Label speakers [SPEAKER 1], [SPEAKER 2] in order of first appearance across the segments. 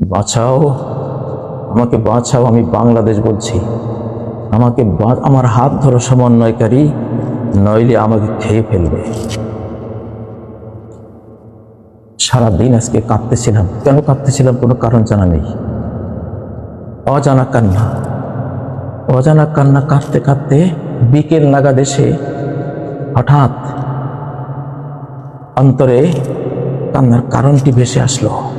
[SPEAKER 1] বাঁচাও, আমাকে বাঁচাও, আমি বাংলাদেশ বলছি। আমাকে আমার হাত ধরো সমন্বয়কারী, নইলে আমাকে খেয়ে ফেলবে। সারাদিন আজকে কাঁদতেছিলাম। কেন কাঁদতেছিলাম কোনো কারণ জানা নেই। অজানা কান্না। অজানা কান্না কাঁদতে কাঁদতে বিকেল নাগাদ এসে হঠাৎ অন্তরে কান্নার কারণটি ভেসে আসলো।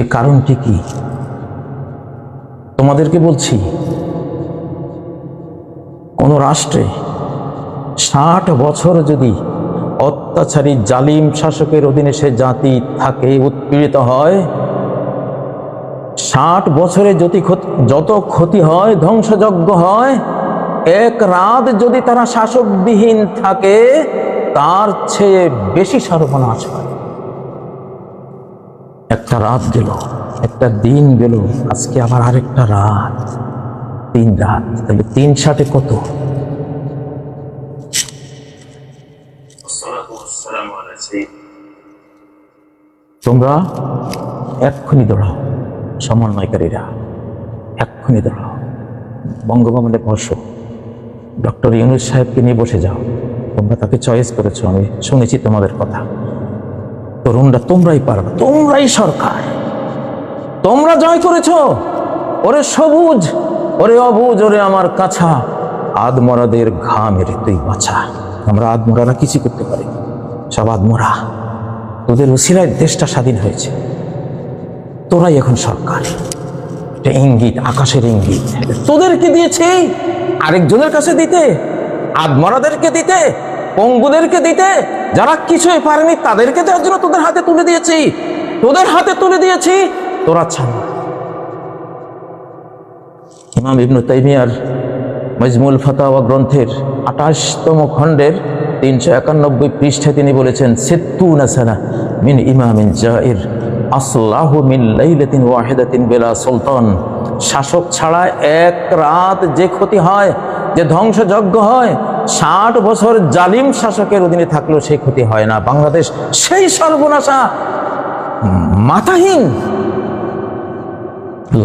[SPEAKER 1] সেই কারণটি কি? তোমাদেরকে বলছি, কোন রাষ্ট্রে ষাট বছর যদি অত্যাচারী জালিম শাসকের অধীনে সে জাতি থাকে, উৎপীড়িত হয়, ষাট বছরে যদি যত ক্ষতি হয়, ধ্বংসযজ্ঞ হয়, এক রাত যদি তারা শাসকবিহীন থাকে, তার চেয়ে বেশি সর্বনাশ হয়। একটা রাত গেল একটা দিন গেল আজকে আবার আরেকটা রাত। তিন রাত তাহলে তিন সাথে কত? তোমরা এক্ষুনি দৌড়াও সমন্বয়কারীরা এক্ষুনি দৌড়াও। বঙ্গভবনে বসো। ডক্টর ইউনুস সাহেবকে নিয়ে বসে যাও। তোমরা তাকে চয়েস করেছ আমি শুনেছি তোমাদের কথা। তরুণরা তোমরাই পারবে, তোমরাই সরকার। তোমরা জয় করেছ, ওরে সবুজ, ওরে অবুজ, ওরে আমার কাছা। আদমরাদের ঘা মেরে তুই বাঁচা আমরা আদমরারা কিছু করতে পারি সব আদমরা। তোদের উসিলায় দেশটা স্বাধীন হয়েছে। তোরাই এখন সরকার। এটা ইঙ্গিত, আকাশের ইঙ্গিত। তোদেরকে দিয়েছে আরেকজনের কাছে দিতে, আদমরাদেরকে দিতে। পঙ্গুদেরকে দিতে যারা কিছুই পারেনি, তাদেরকে দেওয়ার জন্য তোদের হাতে তুলে দিয়েছি। তোদের হাতে তুলে দিয়েছি, তোরা ছাড়। ইমাম ইবনু তাইমিয়ার মজমুল ফতাওয়া গ্রন্থের আঠাশতম খণ্ডের তিনশো একানব্বই পৃষ্ঠায় তিনি বলেছেন, সিত্তুনা সানা মিন ইমামিন জাহির আসলাহু মিন লাইলাতিন ওয়াহিদাতিন বেলা সুলতান। শাসক ছাড়া এক রাত যে ক্ষতি হয় যে ধ্বংসযজ্ঞ হয়, ষাট বছর জালিম শাসকের অধীনে থাকলেও সেই ক্ষতি হয় না। বাংলাদেশ সেই সর্বনাশা মাথাহীন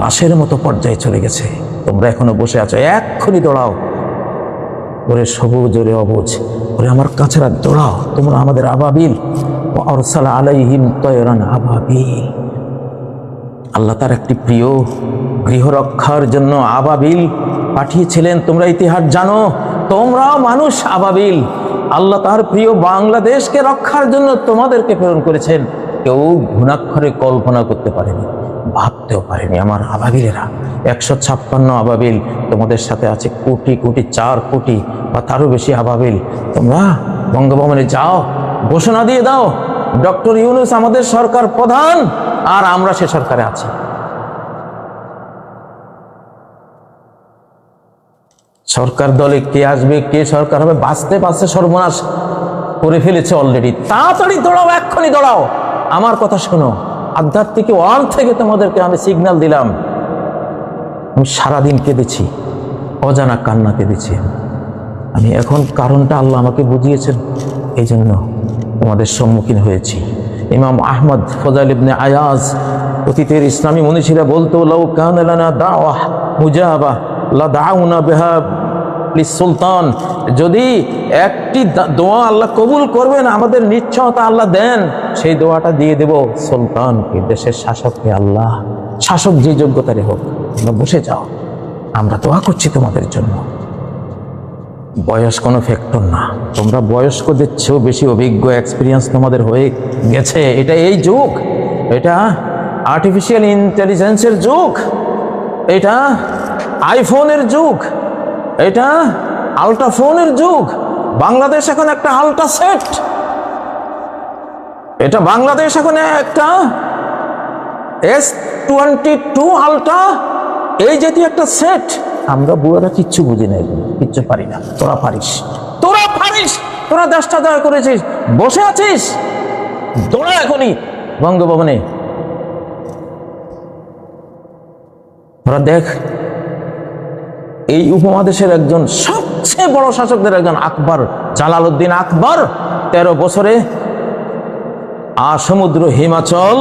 [SPEAKER 1] লাশের মতো পর্যায়ে চলে গেছে। তোমরা এখনও বসে আছো, এক্ষুনি দৌড়াও। ওরে সবুজ, ওরে অবুজ, ওরে আমার কাছেরা দৌড়াও। তোমরা আমাদের আবাবিল, ও অরসালা আলাইহিম তয়রান আবাবিল। আল্লাহ তার একটি প্রিয় গৃহরক্ষার জন্য আবাবিল পাঠিয়েছিলেন, তোমরা ইতিহাস জানো, তোমরাও মানুষ আবাবিল। আল্লাহ তার প্রিয় বাংলাদেশকে রক্ষার জন্য তোমাদেরকে প্রেরণ করেছেন। কেউ ঘুণাক্ষরে কল্পনা করতে পারেনি, ভাবতেও পারেনি, আমার আবাবিলেরা। একশো ছাপ্পান্ন আবাবিল, তোমাদের সাথে আছে কোটি কোটি, চার কোটি বা তারও বেশি আবাবিল। তোমরা বঙ্গভবনে যাও, ঘোষণা দিয়ে দাও, ডক্টর ইউনুস আমাদের সরকার প্রধান, আর আমরা সে সরকারে আছি। সরকার দলে কে আসবে, কে সরকার হবে, বাঁচতে বাঁচতে সর্বনাশ করে ফেলেছে অলরেডি তাড়াতাড়ি দৌড়াও, এক্ষুনি দৌড়াও। আমার কথা শোনো, আধ্যাত্মিক ওয়ান থেকে তোমাদেরকে আমি সিগন্যাল দিলাম। আমি সারাদিন কেঁদেছি, অজানা কান্না কেঁদেছি। আমি এখন কারণটা আল্লাহ আমাকে বুঝিয়েছেন এই জন্য তোমাদের সম্মুখীন হয়েছি। ইমাম আহমদ ফজাল ইবনে আয়াজ অতীতের ইসলামী মনীষীরা বলতো, লাউ কান লানা সুলতান। যদি একটি দোয়া আল্লাহ কবুল করবেন, আমাদের নিশ্চয়তা আল্লাহ দেন, সেই দোয়াটা দিয়ে দেব সুলতানকে দেশের শাসককে আল্লাহ? শাসক যে যোগ্যতারে হোক, তোমরা বসে যাও, আমরা দোয়া করছি তোমাদের জন্য। বয়স কোনো ফ্যাক্টর না। তোমরা বয়স্কদের চেয়েও বেশি অভিজ্ঞ এক্সপিরিয়েন্স তোমাদের হয়ে গেছে। এটা এই যুগ। এটা আর্টিফিশিয়াল ইন্টেলিজেন্সের যুগ। এটা আইফোনের যুগ, এটা আল্ট্রাফোনের যুগ, বাংলাদেশ এখন একটা আল্ট্রা সেট। এটা বাংলাদেশ এখন একটা এস টোয়েন্টি টু আলট্রা, এই জাতীয় একটা সেট। আমরা বুড়োরা কিচ্ছু বুঝি না, কিচ্ছু পারি না। তোরা পারিস। তোরা পারিস! তোরা দেশটা দয়া করেছিস। বসে আছিস? তোরা এখনই বঙ্গভবনে। ওরা দেখ, এই উপমহাদেশের একজন সবচেয়ে বড় শাসকদের একজন আকবর, জালালউদ্দিন আকবর, তেরো বছরে আর সমুদ্র হিমাচল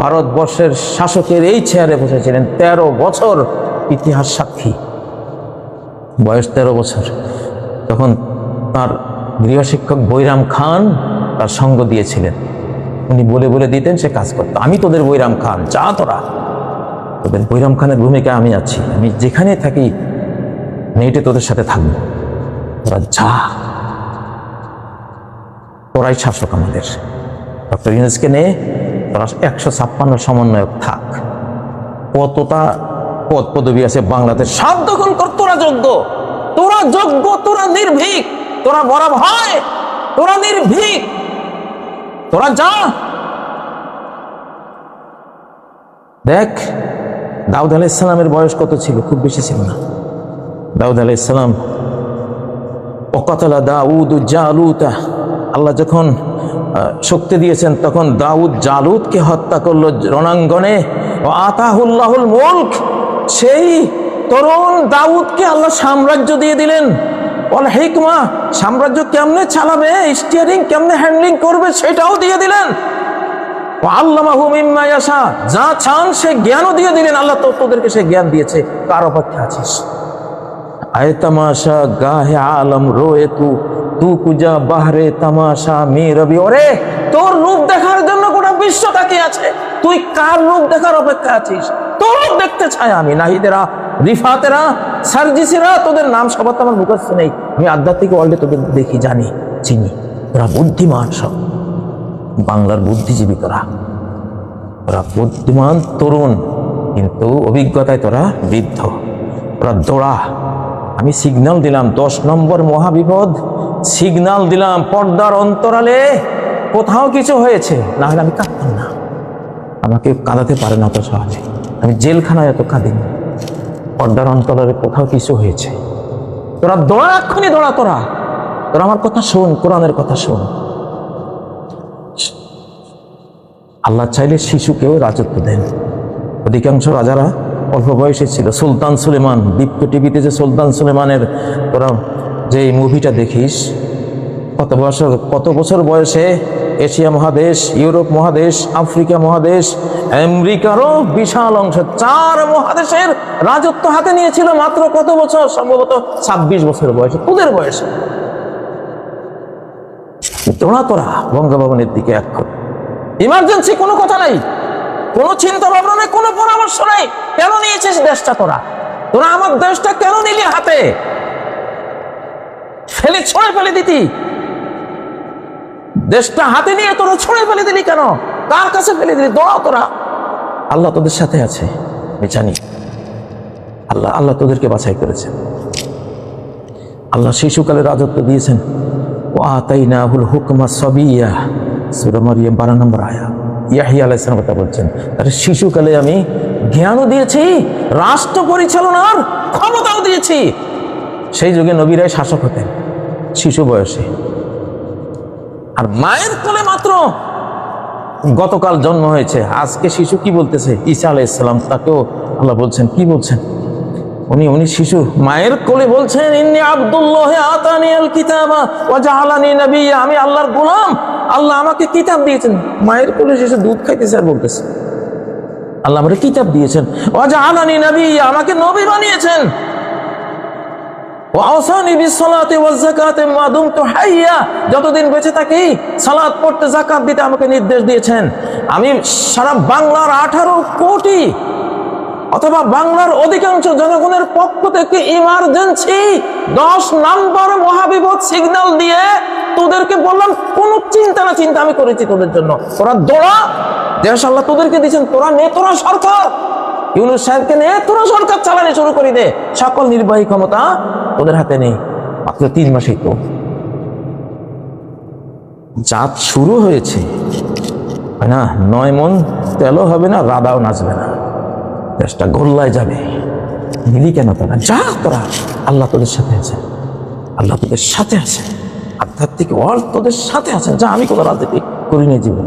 [SPEAKER 1] ভারতবর্ষের শাসকের এই চেয়ারে বসেছিলেন। তেরো বছর ইতিহাস সাক্ষী। বয়স তেরো বছর। তখন তার গৃহশিক্ষক বৈরাম খান তার সঙ্গ দিয়েছিলেন। উনি বলে বলে দিতেন, সে কাজ করতো। আমি তোদের বৈরাম খান, যা তোরা। তোদের বৈরাম খানের ভূমিকায় আমি আছি। আমি যেখানে থাকি নেটে তোদের সাথে থাকব। তোরা যা। তোরাই শাসক আমাদের। ডক্টর ইউনুসকে নিয়ে তোরা একশো ছাপ্পান্ন সমন্বয়ক থাক। কতটা পদ পদবী আছে বাংলাদেশ? সব দখল কর, তোরা যোগ্য। তোরা যোগ্য, তোরা নির্ভীক। তোরা মরা ভয় তোরা নির্ভীক। তোরা যা। দেখ দাউদ আলাহ ইসলামের বয়স কত ছিল? খুব বেশি ছিল না। দাউদ আলাহ ইসলাম অকতলা দাউদ জালুতা। আল্লাহ যখন শক্তি দিয়েছেন, তখন দাউদ জালুদকে হত্যা করল রণাঙ্গনে। ও আতাহুল্লাহুল মুলক! সেই তরুণ দাউদকে আল্লাহ সাম্রাজ্য দিয়ে দিলেন। অল হিকমা! সাম্রাজ্য কেমনে চালাবে স্টিয়ারিং কেমনে হ্যান্ডলিং করবে, সেটাও দিয়ে দিলেন। ও আল্লামাহু মিম্মা ইয়াশা। যা চান সে জ্ঞানও দিয়ে দিলেন। আল্লাহ তো তোদেরকে সে জ্ঞান দিয়েছে। কার অপেক্ষা আছিস? আয় তামাশা গাহে আলম রোয়ে তু। তু কুজা বাহরে তামাশা মে রবি। ওরে, তোর রূপ দেখার জন্য গোটা বিশ্ব তাকিয়ে আছে। তুই কার রূপ দেখার অপেক্ষা আছিস? তোর রূপ দেখতে চাই আমি, নাহিদেরা, রিফাতেরা, সার্জিসেরা। তোদের নাম সবার তো আমার মুখস্থ নেই। আমি আধ্যাত্মিক ওয়ার্ল্ডে তোদের দেখি, জানি, চিনি। তোরা বুদ্ধিমান সব। বাংলার বুদ্ধিজীবী তোরা তোরা বুদ্ধিমান তরুণ, কিন্তু অভিজ্ঞতায় তোরা বৃদ্ধ। তোরা দৌড়া। আমি সিগন্যাল দিলাম, দশ নম্বর মহাবিপদ। সিগনাল দিলাম, পর্দার অন্তরালে কোথাও কিছু হয়েছে না হলে আমি কাঁদতাম না। আমাকে কাঁদাতে পারে না তো সহজে আমি জেলখানায় এত কাঁদিনি পর্দার অন্তরালে কোথাও কিছু হয়েছে। তোরা দৌড়া, এক্ষুনি দৌড়া তোরা। তোরা আমার কথা শোন, কোরআনের কথা শোন। আল্লাহ চাইলে শিশুকেও রাজত্ব দেন। অধিকাংশ রাজারা অল্প বয়সে ছিল। সুলতান সুলেমান, দীপ্ত টিভিতে যে সুলতান সুলেমানের তোরা যে মুভিটা দেখিস, কত বছর কত বছর বয়সে এশিয়া মহাদেশ, ইউরোপ মহাদেশ, আফ্রিকা মহাদেশ, আমেরিকারও বিশাল অংশ, চার মহাদেশের রাজত্ব হাতে নিয়েছিল মাত্র কত বছর? সম্ভবত ছাব্বিশ বছর বয়সে, তোদের বয়সে। তোরা তোরা বঙ্গভবনের দিকে এখন ইমার্জেন্সি কোনো কথা নাই। কোনো চিন্তা ভাবনা নেই, কোনো পরামর্শ নেই। কেন নিয়েছিস দেশটা তোরা? তোরা আমার দেশটা কেন নিলি হাতে? ফেলে ছড়ে ফেলে দিতি। দেশটা হাতে নিয়ে তোরা ছড়ে ফেলে দিলি কেন? কার কাছে ফেলে দিলি? দৌড়াও তোরা। আল্লাহ তোদের সাথে আছে, আমি জানি। আল্লাহ আল্লাহ তোদেরকে বাছাই করেছেন। আল্লাহ শিশুকালে রাজত্ব দিয়েছেন। ও আতাইনাহুল হুকমা সবিয়া। সুরা মারিয়াম বারো নম্বর আয়া। ইয়াহিয়া আলাইসলাম কথা বলছেন, তার শিশুকালে আমি জ্ঞানও দিয়েছি, রাষ্ট্র পরিচালনার ক্ষমতাও দিয়েছি। সেই যুগে নবীরাই শাসক হতেন, শিশু বয়সে। আর মায়ের কোলে মাত্র গতকাল জন্ম হয়েছে, আজকে শিশু কি বলতেছে? ঈসা আলাইসাল্লাম তাকেও আল্লাহ বলছেন, কি বলছেন? উনি উনি শিশু, মায়ের কোলে বলছেন আব্দুল্লাহ আমি আল্লাহর গোলাম। আল্লাহ আমাকে কিতাব দিয়েছেন। মায়ের কোলে শিশু দুধ খাইতেছে আর বলতেছে। আল্লাহ আমাকে কিতাব দিয়েছেন। ওয়া জাআলানি নাবিয়্যা, আমাকে নবী বানিয়েছেন। যতদিন বেঁচে থাকি সালাত পড়তে যাকাত দিতে আমাকে নির্দেশ দিয়েছেন। আমি সারা বাংলার আঠারো কোটি অথবা বাংলার অধিকাংশ জনগণের পক্ষ থেকে ইমার্জেন্সি দশ নাম্বার মহাবিপদ সিগন্যাল দিয়ে তোদেরকে বললাম, কোন চিন্তা না, চিন্তা আমি করেছি তোদের জন্য। তোরা দৌড়া দেশ আল্লাহ তোদেরকে দিয়েছেন, তোরা নে, তোরা সরকার। ইউনুস সাহেবকে নে, তোরা সরকার, চালানি শুরু করে দে। সকল নির্বাহী ক্ষমতা তোদের হাতে নেই, মাত্র তিন মাসেই তো। জাত শুরু হয়েছে। হয় না, নয় মন তেলও হবে না, রাদাও নাচবে না। দেশটা গোল্লায় যাবে। মিলি কেন তোরা? যা তোরা। আল্লাহ তোদের সাথে আছে। আল্লাহ তোদের সাথে আছে। আধ্যাত্মিক ওয়ার্ল্ড তোদের সাথে আছে। যা আমি কোনো রাজনীতি করি না জীবন।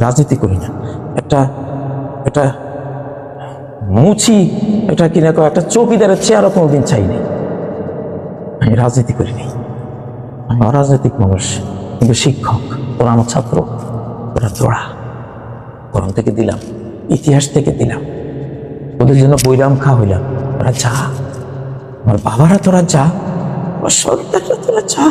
[SPEAKER 1] রাজনীতি করি না। একটা একটা মুছি এটা কিনা একটা চৌকিদারের চেয়ারও কোনোদিন চাইনি আমি রাজনীতি করি করিনি আমি অরাজনৈতিক মানুষ, কিন্তু শিক্ষক ওরা আমার ছাত্র ওরা দৌড়া গরম থেকে দিলাম, ইতিহাস থেকে দিলাম। ওদের জন্য বৈরাম খা হইলাম ওরা যা। আমার বাবারা তোরা যা। আমার সন্তানরা তোরা যা।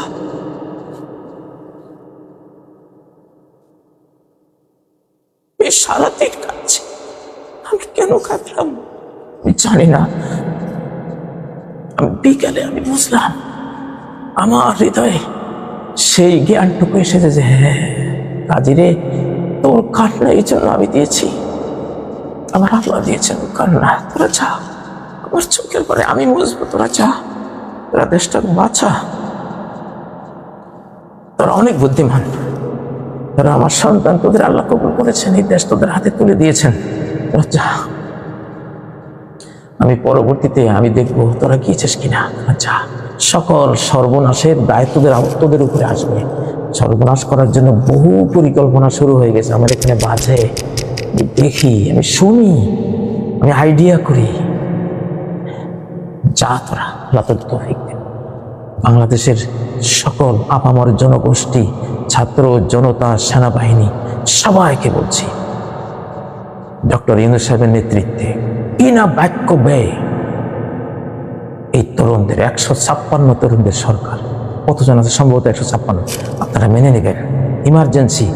[SPEAKER 1] সারাদিন কাঁদছে। আমি কেন কাঁদলাম? জানি না। বিকালে আমি বুঝলাম, আমার হৃদয়ে সেই জ্ঞানটুকু এসেছে যে হ্যাঁ কাজীরে, তোর কান্না এই জন্য আমি দিয়েছি। আমার আল্লাহ দিয়েছেন কান্না। তোরা যা, আমার চোখের পরে আমি বুঝব, তোরা যা, তোরা দেশটা বাঁচা। তোরা অনেক বুদ্ধিমান। তোরা আমার সন্তান তোদের আল্লাহ কবুল করেছেন, এই দেশ তোদের হাতে তুলে দিয়েছেন। যা। আমি পরবর্তীতে আমি দেখব তোরা গিয়েছিস কিনা। তোরা যা। সকল সর্বনাশের দায় তোদের তোদের উপরে আসবে। সর্বনাশ করার জন্য বহু পরিকল্পনা শুরু হয়ে গেছে। আমার এখানে বাজে। আমি দেখি, আমি শুনি, আমি আইডিয়া করি। যা তোরা আল্লাহ তোর তৌফিক। বাংলাদেশের সকল আপামর জনগোষ্ঠী, ছাত্র, জনতা, সেনাবাহিনী, সবাইকে বলছি, ডক্টর ইউনুস সাহেবের নেতৃত্বে বিনা বাক্য ব্যয় এই তরুণদের, একশো ছাপ্পান্ন তরুণদের সরকার, কতজন আছে? সম্ভবত একশো ছাপ্পান্ন। আপনারা মেনে নেবেন ইমার্জেন্সি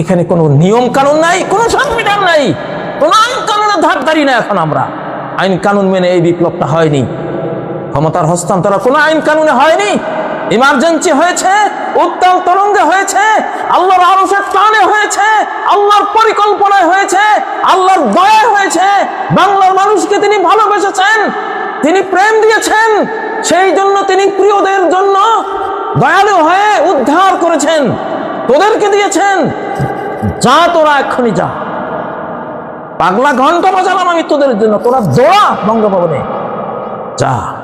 [SPEAKER 1] এখানে কোনো নিয়ম কানুন নাই, কোনো সংবিধান নাই, কোনো আইন কানুনের ধারধারি না এখন আমরা। আইন কানুন মেনে এই বিপ্লবটা হয়নি। ক্ষমতার হস্তান্তর কোনো আইন কানুনে হয়নি। ইমার্জেন্সি হয়েছে, উত্তাল তরঙ্গে হয়েছে, আল্লাহর আরশের টানে হয়েছে, আল্লাহর পরিকল্পনায় হয়েছে, আল্লাহর দয়া হয়েছে। বাংলার মানুষকে তিনি ভালোবেসেছেন, তিনি প্রেম দিয়েছেন, সেই জন্য তিনি প্রিয়দের জন্য দয়ালু হয়ে উদ্ধার করেছেন, তোদেরকে দিয়েছেন। যা তোরা এক্ষুনি যা। পাগলা ঘণ্টা বাজালাম আমি তোদের জন্য, তোরা দোয়া বঙ্গভবনে যা।